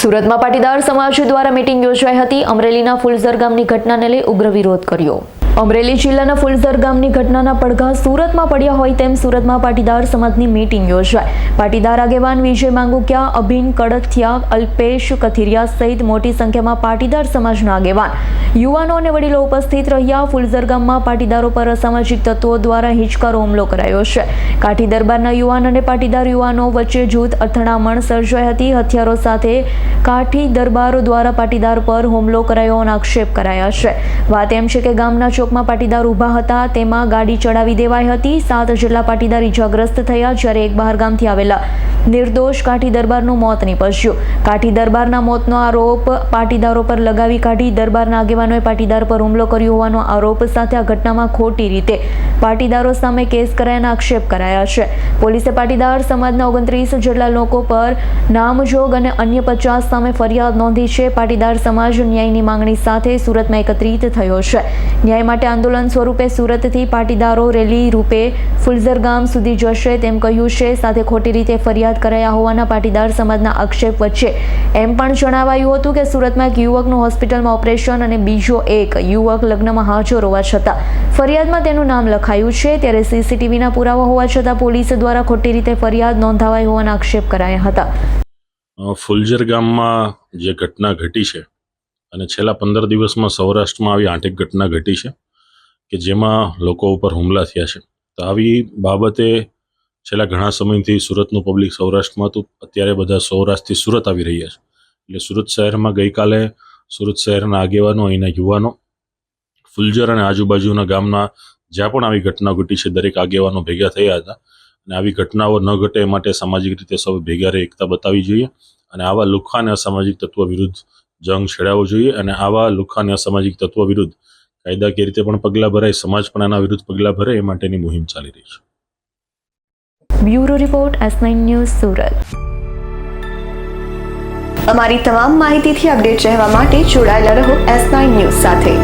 સુરતમાં પાટીદાર સમાજ દ્વારા મીટિંગ યોજાઈ હતી. અમરેલીના ફુલઝર ગામની ઘટનાને લઈ ઉગ્ર વિરોધ કર્યો. અમરેલી જિલ્લાના ફુલઝર ગામની ઘટનાના પડઘા સુરતમાં પડ્યા હોય તેમ સુરતમાં પાટીદાર સમાજની મીટિંગ યોજાઈ પાટીદાર આગેવાન વિજય માંગુક્યા, અભિન કડથિયા અલ્પેશ કથિરિયા સહિત મોટી સંખ્યામાં પાટીદાર સમાજના આગેવાન. યુવાનો અને વડીલો ઉપસ્થિત રહ્યા. ફુલઝર ગામમાં પાટીદારો પર અસામાજિક તત્વો દ્વારા હિંચકારો હુમલો કરાયો છે. કાઠી દરબારના યુવાન અને પાટીદાર યુવાનો વચ્ચે જૂથ અથડામણ સર્જાઈ હતી. હથિયારો સાથે કાઠી દરબારો દ્વારા પાટીદાર પર હુમલો કરાયો આક્ષેપ કરાયા છે. વાત એમ છે કે ગામના ચોકમાં પાટીદાર ઊભા હતા. તેમાં ગાડી ચડાવી દેવાઈ હતી. સાત જેટલા પાટીદાર ઇજાગ્રસ્ત થયા જ્યારે એક બહારગામથી આવેલા નિર્દોષ કાઠી દરબારનું મોત નીપજ્યું. કાઠી દરબારના મોતનો આરોપ પાટીદારો પર લગાવી કાઢી દરબારના આગેવાનોએ પાટીદાર પર હુમલો કર્યો હોવાનો આરોપ સાથે આ ઘટનામાં ખોટી રીતે પાટીદારો સામે કેસ કરાયાના આક્ષેપ કરાયા છે. પોલીસે પાટીદાર સમાજના ઓગણત્રીસ જેટલા લોકો પર નામજોગ અને અન્ય પચાસ સામે ફરિયાદ નોંધી છે. પાટીદાર સમાજ ન્યાયની માંગણી સાથે સુરતમાં એકત્રિત થયો છે. ન્યાય માટે આંદોલન સ્વરૂપે સુરતથી પાટીદારો રેલી રૂપે ફુલઝર ગામ સુધી જશે તેમ કહ્યું છે. સાથે ખોટી રીતે ફરિયાદ કરાયા હોવાના પાટીદાર સમાજના આક્ષેપ વચ્ચે એમ પણ જણાવાયું હતું કે સુરતમાં એક યુવકનું હોસ્પિટલમાં ઓપરેશન અને બીજો એક યુવક લગ્નમાં હાજર હોવા છતાં ફરિયાદમાં તેનું નામ લખાયું છે. ત્યારે સીસીટીવીના પુરાવા હોવા છતાં પોલીસ દ્વારા ખોટી રીતે ફરિયાદ નોંધાવાઈ હોવાના આક્ષેપ કરાયા હતા. ફુલઝર ગામમાં જે ઘટના ઘટી છે અને છેલ્લા પંદર દિવસમાં સૌરાષ્ટ્રમાં આવી આઠેક ઘટના ઘટી છે. કે જેમાં લોકો ઉપર હુમલા થયા છે. તો આવી બાબતે છેલ્લા ઘણા સમયથી સુરતનું પબ્લિક સૌરાષ્ટ્રમાં હતું અત્યારે બધા સૌરાષ્ટ્રથી સુરત આવી રહ્યા છે. એટલે સુરત શહેરમાં ગઈકાલે સુરત શહેરના આગેવાનો અહીંના યુવાનો ફુલઝર અને આજુબાજુના ગામના જ્યાં પણ આવી ઘટના ઘટી છે, દરેક આગેવાનો ભેગા થયા હતા. અને આવી ઘટનાઓ ન ઘટે માટે સામાજિક રીતે સૌ ભેગા રહી એકતા બતાવી જોઈએ અને આવા લુખ્ખા અને અસામાજિક તત્વો વિરુદ્ધ જંગ છેડાવવો જોઈએ અને આવા લુખ્ખા અને અસામાજિક તત્વો વિરુદ્ધ કાયદાકીય રીતે પણ પગલાં ભરાય, સમાજ પણ આના વિરુદ્ધ પગલાં ભરે, એ માટેની મુહિમ ચાલી રહી છે. Bureau report S news Surat. અમારી તમામ માહિતીથી અપડેટ રહેવા માટે જોડાયેલા રહો એસ ન્યૂઝ સાથે.